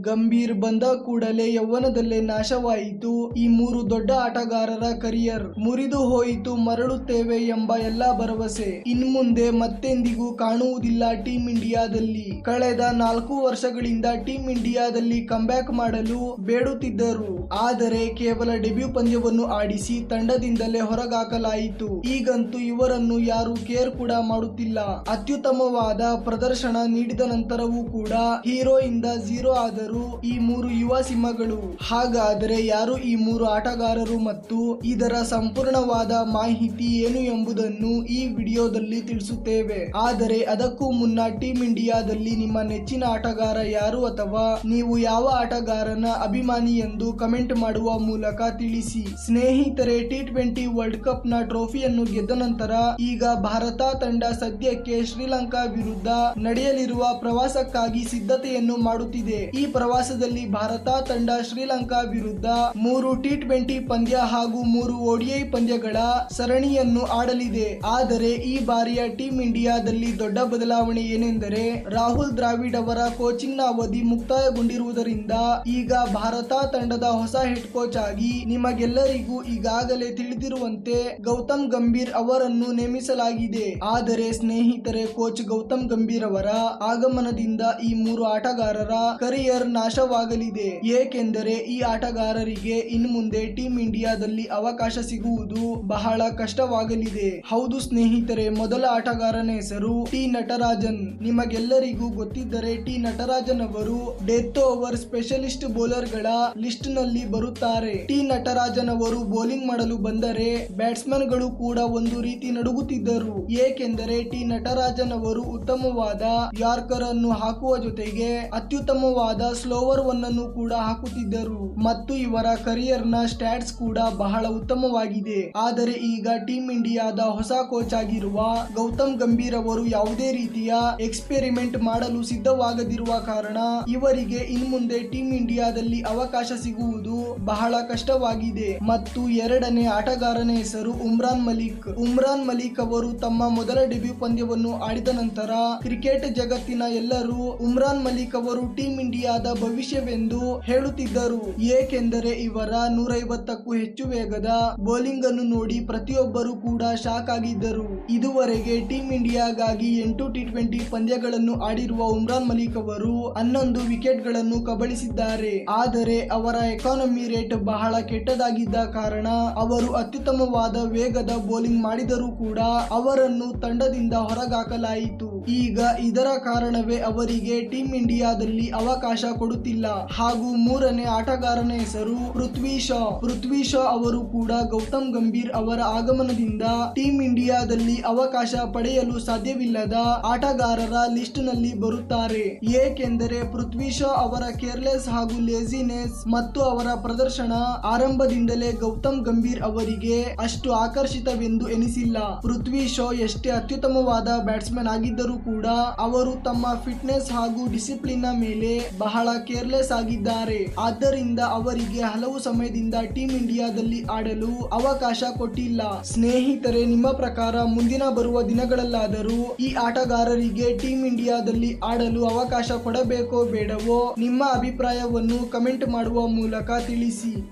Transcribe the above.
ಗಂಭೀರ್ ಬಂದ ಕೂಡಲೇ ಯೌವನದಲ್ಲೇ ನಾಶವಾಯಿತು. ಈ ಮೂರು ದೊಡ್ಡ ಆಟಗಾರರ ಕರಿಯರ್ ಮುರಿದು ಹೋಯಿತು, ಮರಳುತ್ತೇವೆ ಎಂಬ ಎಲ್ಲಾ ಭರವಸೆ ಇನ್ಮುಂದೆ ಮತ್ತೆಂದಿಗೂ ಕಾಣುವುದಿಲ್ಲ ಟೀಂ ಇಂಡಿಯಾದಲ್ಲಿ. ಕಳೆದ ನಾಲ್ಕು ವರ್ಷಗಳಿಂದ ಟೀಂ ಇಂಡಿಯಾದಲ್ಲಿ ಕಂಬ್ಯಾಕ್ ಮಾಡಲು ಬೇಡುತ್ತಿದ್ದರು. ಆದರೆ ಕೇವಲ ಡೆಬ್ಯೂ ಪಂದ್ಯವನ್ನು ಆಡಿಸಿ ತಂಡದಿಂದಲೇ ಹೊರಗಾಕಲಾಯಿತು. ಈಗಂತೂ ಇವರನ್ನು ಯಾರು ಕೇರ್ ಕೂಡ ಮಾಡುತ್ತಿಲ್ಲ. ಅತ್ಯುತ್ತಮವಾದ ಪ್ರದರ್ಶನ ನೀಡಿದ ನಂತರವೂ ಕೂಡ ಹೀರೋ ಇಂದ ಝೀರೋ ಆದರು. ಈ ಮೂರು ಯುವ ಸಿಂಹಗಳು. ಹಾಗಾದರೆ ಯಾರು ಈ ಮೂರು ಆಟಗಾರರು ಮತ್ತು ಇದರ ಸಂಪೂರ್ಣವಾದ ಮಾಹಿತಿ ಏನು ಎಂಬುದನ್ನು ಈ ವಿಡಿಯೋದಲ್ಲಿ ತಿಳಿಸುತ್ತೇವೆ. ಆದರೆ ಅದಕ್ಕೂ ಮುನ್ನ ಟೀಂ ಇಂಡಿಯಾದಲ್ಲಿ ನಿಮ್ಮ ನೆಚ್ಚಿನ ಆಟಗಾರ ಯಾರು ಅಥವಾ ನೀವು ಯಾವ ಆಟಗಾರನ ಅಭಿಮಾನಿ ಎಂದು ಕಮೆಂಟ್ ಮಾಡುವ ಮೂಲಕ ತಿಳಿಸಿ. ಸ್ನೇಹಿತರೆ, ಟಿ ಟ್ವೆಂಟಿ ವರ್ಲ್ಡ್ ಕಪ್ನ ಟ್ರೋಫಿಯನ್ನು ಗೆದ್ದ ನಂತರ ಈಗ ಭಾರತ ತಂಡ ಸದ್ಯಕ್ಕೆ ಶ್ರೀಲಂಕಾ ವಿರುದ್ಧ ನಡೆಯಲಿರುವ ಪ್ರವಾಸಕ್ಕಾಗಿ ಸಿದ್ಧತೆಯನ್ನು ಮಾಡುತ್ತಿದೆ. ಈ ಪ್ರವಾಸದಲ್ಲಿ ಭಾರತ ತಂಡ ಶ್ರೀಲಂಕಾ ವಿರುದ್ಧ ಮೂರು ಟಿ ಟ್ವೆಂಟಿ ಪಂದ್ಯ ಹಾಗೂ ಮೂರು ಒಡಿಐ ಪಂದ್ಯಗಳ ಸರಣಿಯನ್ನು ಆಡಲಿದೆ. ಆದರೆ ಈ ಬಾರಿಯ ಟೀಂ ಇಂಡಿಯಾದಲ್ಲಿ ದೊಡ್ಡ ಬದಲಾವಣೆ ಏನೆಂದರೆ ರಾಹುಲ್ ದ್ರಾವಿಡ್ ಅವರ ಕೋಚಿಂಗ್ನ ಅವಧಿ ಮುಕ್ತಾಯಗೊಂಡಿರುವುದರಿಂದ ಈಗ ಭಾರತ ತಂಡದ ಹೊಸ ಹೆಡ್ ಕೋಚ್ ಆಗಿ ನಿಮಗೆಲ್ಲರಿಗೂ ಈಗಾಗಲೇ ತಿಳಿದಿರುವಂತೆ ಗೌತಮ್ ಗಂಭೀರ್ ಅವರನ್ನು ನೇಮಿಸಲಾಗಿದೆ. ಆದರೆ ಸ್ನೇಹಿತರೆ ಕೋಚ್ ಗೌತಮ್ ಗಂಭೀರ್ ಅವರ ಆಗಮನದಿಂದ ಈ ಮೂರು ಆಟಗಾರರ ಕರಿಯರ್ ನಾಶವಾಗಲಿದೆ. ಏಕೆಂದರೆ ಈ ಆಟಗಾರರಿಗೆ ಇನ್ನು ಮುಂದೆ ಟೀಂ ಇಂಡಿಯಾದಲ್ಲಿ ಅವಕಾಶ ಸಿಗುವುದು ಬಹಳ ಕಷ್ಟವಾಗಲಿದೆ. ಹೌದು ಸ್ನೇಹಿತರೆ, ಮೊದಲ ಆಟಗಾರನ ಹೆಸರು ಟಿ ನಟರಾಜನ್. ನಿಮಗೆಲ್ಲರಿಗೂ ಗೊತ್ತಿದ್ದರೆ ಟಿ ನಟರಾಜನ್ ಅವರು ಡೆತ್ ಓವರ್ ಸ್ಪೆಷಲಿಸ್ಟ್ ಬೌಲರ್ಗಳ ಲಿಸ್ಟ್ನಲ್ಲಿ ಬರುತ್ತಾರೆ. ಟಿ ನಟರಾಜನ್ ಅವರು ಬೌಲಿಂಗ್ ಮಾಡಲು ಬಂದರೆ ಬ್ಯಾಟ್ಸ್ಮನ್ಗಳು ಕೂಡ ಒಂದು ರೀತಿ ನಡುಗುತ್ತಿದ್ದರು. ಏಕೆಂದರೆ ಟಿ ನಟರಾಜನ್ ಅವರು ಉತ್ತಮವಾದ ಯಾರ್ಕರ್ ಅನ್ನು ಹಾಕುವ ಜೊತೆಗೆ ಅತ್ಯುತ್ತಮವಾದ ಸ್ಲೋವರ್ ಒಂದನ್ನು ಕೂಡ ಹಾಕುತ್ತಿದ್ದರು. ಮತ್ತು ಇವರ ಕರಿಯರ್ನ ಸ್ಟ್ಯಾಟ್ಸ್ ಕೂಡ ಬಹಳ ಉತ್ತಮವಾಗಿದೆ. ಆದರೆ ಈಗ ಟೀಂ ಇಂಡಿಯಾದ ಹೊಸ ಕೋಚ್ ಆಗಿರುವ ಗೌತಮ್ ಗಂಭೀರ್ ಅವರು ಯಾವುದೇ ರೀತಿಯ ಎಕ್ಸ್ಪೆರಿಮೆಂಟ್ ಮಾಡಲು ಸಿದ್ಧವಾಗದಿರುವ ಕಾರಣ ಇವರಿಗೆ ಇನ್ಮುಂದೆ ಟೀಂ ಇಂಡಿಯಾದಲ್ಲಿ ಅವಕಾಶ ಸಿಗುವುದು ಬಹಳ ಕಷ್ಟವಾಗಿದೆ. ಮತ್ತು ಎರಡನೇ ಆಟಗಾರನ ಹೆಸರು ಉಮ್ರಾನ್ ಮಲಿಕ್. ಉಮ್ರಾನ್ ಮಲಿಕ್ ಅವರು ತಮ್ಮ ಮೊದಲ ಡೆಬ್ಯೂ ಪಂದ್ಯವನ್ನು ಆಡಿದ ನಂತರ ಕ್ರಿಕೆಟ್ ಜಗತ್ತಿನ ಎಲ್ಲರೂ ಉಮ್ರಾನ್ ಮಲಿಕ್ ಅವರು ಟೀಂ ಇಂಡಿಯಾದ ಭವಿಷ್ಯವೆಂದು ಹೇಳುತ್ತಿದ್ದರು. ಏಕೆಂದರೆ ಇವರ ನೂರೈವತ್ತಕ್ಕೂ ಹೆಚ್ಚು ವೇಗದ ಬೌಲಿಂಗ್ ಅನ್ನು ನೋಡಿ ಪ್ರತಿಯೊಬ್ಬರು ಕೂಡ ಶಾಕ್ ಆಗಿದ್ದರು. ಇದುವರೆಗೆ ಟೀಂ ಇಂಡಿಯಾಗಾಗಿ ಎಂಟು ಟಿ ಟ್ವೆಂಟಿ ಪಂದ್ಯಗಳನ್ನು ಆಡಿರುವ ಉಮ್ರಾನ್ ಮಲಿಕ್ ಅವರು ಹನ್ನೊಂದು ವಿಕೆಟ್ಗಳನ್ನು ಕಬಳಿಸಿದ್ದಾರೆ. ಆದರೆ ಅವರ ಎಕಾನಮಿ ರೇಟ್ ಬಹಳ ಕೆಟ್ಟದಾಗಿದ್ದ ಕಾರಣ ಅವರು ಅತ್ಯುತ್ತಮವಾದ ವೇಗದ ಬೌಲಿಂಗ್ ಮಾಡಿದರೂ ಕೂಡ ಅವರನ್ನು ತಂಡದಿಂದ ಹೊರಗಾಕಲಾಯಿತು. ಈಗ ಇದರ ಕಾರಣವೇ ಅವರಿಗೆ ಟೀಂ ಇಂಡಿಯಾದಲ್ಲಿ ಅವಕಾಶ ಕೊಡುತ್ತಿಲ್ಲ. ಹಾಗೂ ಮೂರನೇ ಆಟಗಾರನ ಹೆಸರು ಪೃಥ್ವಿ ಶಾ. ಪೃಥ್ವಿ ಶಾ ಅವರು ಕೂಡ ಗೌತಮ್ ಗಂಭೀರ್ ಅವರ ಆಗಮನದಿಂದ ಟೀಂ ಇಂಡಿಯಾದಲ್ಲಿ ಅವಕಾಶ ಪಡೆಯಲು ಸಾಧ್ಯವಿಲ್ಲದ ಆಟಗಾರರ ಲಿಸ್ಟ್ನಲ್ಲಿ ಬರುತ್ತಾರೆ. ಏಕೆಂದರೆ ಪೃಥ್ವಿ ಶಾ ಅವರ ಕೇರ್ಲೆಸ್ ಹಾಗೂ ಲೇಜಿನೆಸ್ ಮತ್ತು ಅವರ ಪ್ರದರ್ಶನ ಆರಂಭದಿಂದಲೇ ಗೌತಮ್ ಗಂಭೀರ್ ಅವರಿಗೆ ಅಷ್ಟು ಆಕರ್ಷಿತವೆಂದು ಎನಿಸಿಲ್ಲ. ಪೃಥ್ವಿ ಶಾ ಎಷ್ಟೇ ಅತ್ಯುತ್ತಮವಾದ ಬ್ಯಾಟ್ಸ್ಮನ್ ಆಗಿದ್ದರೂ ಕೂಡ ಅವರು ತಮ್ಮ ಫಿಟ್ನೆಸ್ ಹಾಗೂ ಡಿಸಿಪ್ಲಿನ್ ಮೇಲೆ ಬಹಳ ಕೇರ್ಲೆಸ್ ಆಗಿದ್ದಾರೆ. ಆದ್ದರಿಂದ ಅವರಿಗೆ ಹಲವು ಸಮಯದಿಂದ ಟೀಮ್ ಇಂಡಿಯಾದಲ್ಲಿ ಆಡಲು ಅವಕಾಶ ಕೊಟ್ಟಿಲ್ಲ. ಸ್ನೇಹಿತರೆ, ನಿಮ್ಮ ಪ್ರಕಾರ ಮುಂದಿನ ಬರುವ ದಿನಗಳಲ್ಲಾದರೂ ಈ ಆಟಗಾರರಿಗೆ ಟೀಮ್ ಇಂಡಿಯಾದಲ್ಲಿ ಆಡಲು ಅವಕಾಶ ಕೊಡಬೇಕೋ ಬೇಡವೋ? ನಿಮ್ಮ ಅಭಿಪ್ರಾಯವನ್ನು ಕಮೆಂಟ್ ಮಾಡುವ ಮೂಲಕ ತಿಳಿಸಿ.